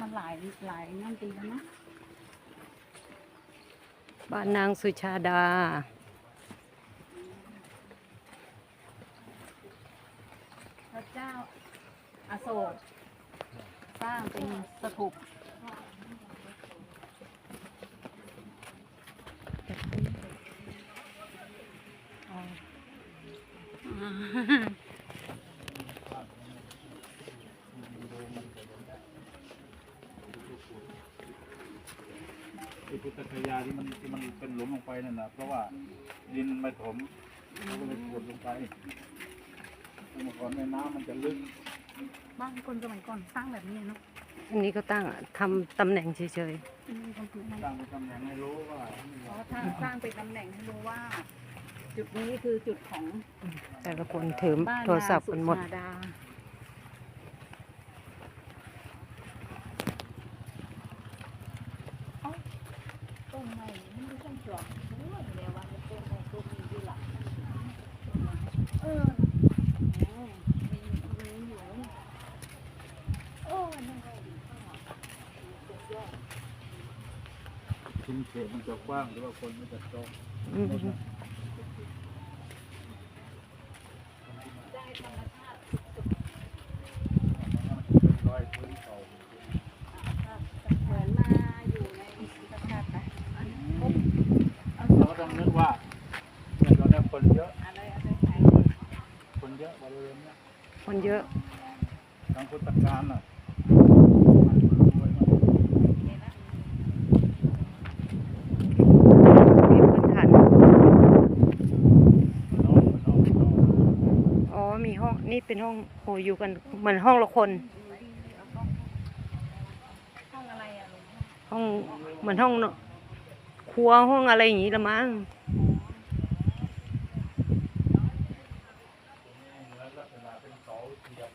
มันหลายหลายนั่นปีแล้วเนาะบ้านนางสุชาดา พระเจ้าอโศกสร้างเป็นสถูปอ๋ออ่า ไอ้พุทธคยาที่มันที่มันเป็นหลุมลงไปนั่นนะเพราะว่าดินมันไม่ถมมันก็เลยกดลงไปเมื่อก่อนในน้ำมันจะลึกบ้านคนสมัยก่อนสร้างแบบนี้เนาะอันนี้ก็ตั้งทำตำแหน่งเฉยอืมคนพื้นนั่นตั้งเป็นตำแหน่งให้รู้ว่าเพราะถ้าสร้างเป็นตำแหน่งให้รู้ว่า จุดนี้คือจุดของๆแต่ละคนถือบ้านโทรศัพท์กันหมด นางสุชาดาเอ้าต้นไม้นี่ไม่ต้องปลอกรู้ว่าแล้วว่ามันต้นไม้ต้นนี้อยู่หลังเอออ๋อมีมีอยู่โอ้นั่นไง ชิ้นเขตมันจะกว้างหรือว่าคนไม่จะจ้องอืมรอยพื้นเก่า เหมือนมาอยู่ในธรรมชาตินะอันนี้พบ เราก็ต้องนึกว่าเนี่ยตอนนี้ คนเยอะอะไรอะไรไหนคนเยอะบริเวณเนี้ยคนเยอะ ทางพุทธการน่ะมีพื้นฐานน้องน้องน้องอ๋อ มีห้อง นี่เป็นห้องโหอยู่กันเหมือนห้องละคน ห้องอะไรอะลุงห้องเหมือนห้องนครัวห้องอะไรอย่างนี้ละมั้ง แล้